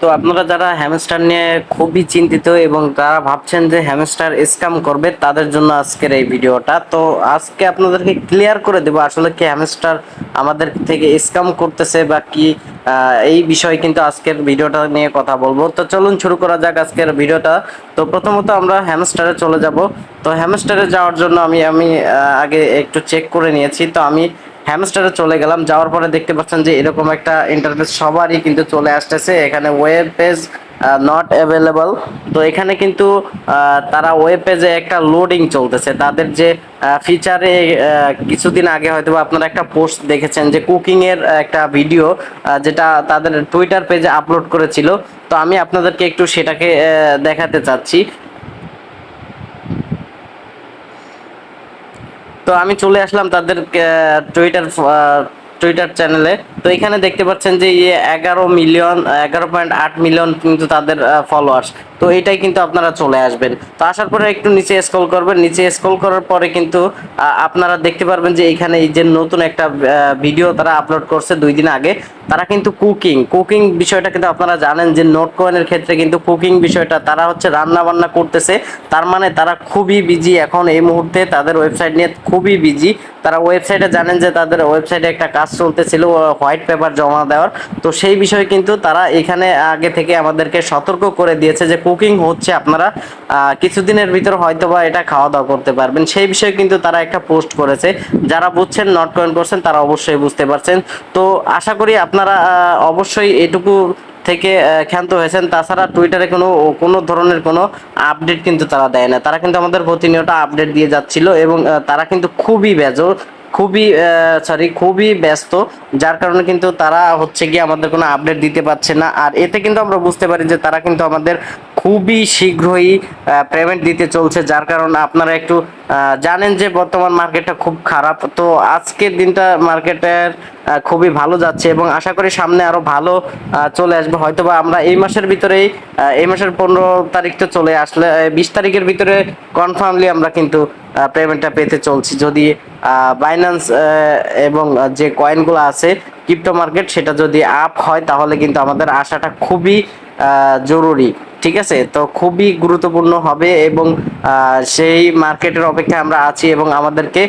তো আপনারা যারা হ্যামস্টার নিয়ে খুবই চিন্তিত এবং যারা ভাবছেন যে হ্যামস্টার স্ক্যাম করবে, তাদের জন্য আজকের এই ভিডিওটা। তো আজকে আপনাদেরকে ক্লিয়ার করে দেবো আসলে কি হ্যামস্টার আমাদের থেকে স্ক্যাম করতেছে বা কি এই বিষয়ে কিন্তু আজকের ভিডিওটা নিয়ে কথা বলব। তো চলুন শুরু করা যাক আজকের ভিডিওটা। তো প্রথমত আমরা হ্যামস্টারে চলে যাব। তো হ্যামস্টারে যাওয়ার জন্য আমি আমি আগে একটু চেক করে নিয়েছি। তো আমি হ্যামস্টারে চলে গেলাম। যাওয়ার পরে দেখতে পাচ্ছেন যে এরকম একটা ইন্টারফেস সবারই কিন্তু চলে আসতেছে। এখানে ওয়েব পেজ নট অ্যাভেলেবল তো এখানে কিন্তু তারা ওয়েব পেজে একটা লোডিং চলতেছে। তাদের যে ফিচারে কিছুদিন আগে হয়তো আপনারা একটা পোস্ট দেখেছেন যে কুকিংয়ের একটা ভিডিও যেটা তাদের টুইটার পেজে আপলোড করেছিল। তো আমি আপনাদেরকে একটু সেটাকে দেখাতে চাচ্ছি। তো আমি চলে আসলাম তাদের টুইটার টুইটার চ্যানেলে তো এখানে দেখতে পাচ্ছেন যে ইয়ে এগারো মিলিয়ন এগারো পয়েন্ট আট মিলিয়ন কিন্তু তাদের ফলোয়ার্স তো এটাই কিন্তু আপনারা চলে আসবেন। তো আসার পরে একটু নিচে স্ক্রল করবেন। নিচে স্ক্রল করার পরে কিন্তু আপনারা দেখতে পারবেন যে, এখানে এই যে নতুন একটা ভিডিও তারা আপলোড করছে দুই দিন আগে, তারা কিন্তু কুকিং কুকিং বিষয়টা কিন্তু আপনারা জানেন যে নোট কয়েনের ক্ষেত্রে কিন্তু কুকিং বিষয়টা তারা হচ্ছে রান্না বান্না করতেছে। তার মানে তারা খুবই বিজি এখন এই মুহূর্তে। তাদের ওয়েবসাইট নিয়ে খুবই বিজি তারা ওয়েবসাইটে জানেন যে তাদের ওয়েবসাইটে একটা কাজ চলতেছিল হোয়াইট পেপার জমা দেওয়ার। তো সেই বিষয়ে কিন্তু তারা এখানে আগে থেকে আমাদেরকে সতর্ক করে দিয়েছে যে কুকিং হচ্ছে আপনারা কিছুদিনের ভিতর হয়তো বা এটা খাওয়া দাওয়া করতে পারবেন। সেই বিষয়ে কিন্তু তারা একটা পোস্ট করেছে। যারা বুঝছেন নট কয়েন করছেন তারা অবশ্যই বুঝতে পারছেন। তো আশা করি আপনারা অবশ্যই এটুকু থেকে ক্ষান্ত হয়েছেন। তাছাড়া টুইটারে কোনো কোনো ধরনের কোনো আপডেট কিন্তু তারা দেয় না। তারা কিন্তু আমাদের প্রতিনিয়ত আপডেট দিয়ে যাচ্ছিল এবং তারা কিন্তু খুবই বেজর, খুবই সরি খুবই ব্যস্ত, যার কারণে কিন্তু তারা হচ্ছে গিয়ে আমাদের কোনো আপডেট দিতে পারছে না। আর এতে কিন্তু আমরা বুঝতে পারি যে তারা কিন্তু আমাদের খুবই শীঘ্রই পেমেন্ট দিতে চলছে, যার কারণে আপনারা একটু জানেন যে বর্তমান মার্কেটটা খুব খারাপ। তো আজকের দিনটা মার্কেটের খুবই ভালো যাচ্ছে এবং আশা করি সামনে আরও ভালো চলে আসবে। হয়তোবা আমরা এই মাসের ভিতরেই এই মাসের পনেরো তারিখ তো চলে আসলে বিশ তারিখের ভিতরে কনফার্মলি আমরা কিন্তু পেমেন্টটা পেতে চলছি। যদি বাইন্যান্স এবং যে কয়েনগুলো আছে ক্রিপ্টো মার্কেট সেটা যদি আপ হয়, তাহলে কিন্তু আমাদের আশাটা খুবই জরুরি। ঠিক আছে? তো খুবই গুরুত্বপূর্ণ হবে এবং সেই মার্কেটের অপেক্ষায় আমরা আছি এবং আমাদেরকে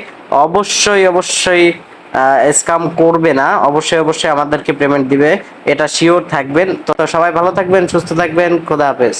অবশ্যই অবশ্যই স্কাম করবে না। অবশ্যই অবশ্যই আমাদেরকে পেমেন্ট দিবে। এটা শিওর থাকবেন। তো সবাই ভালো থাকবেন, সুস্থ থাকবেন। খোদা হাফেজ।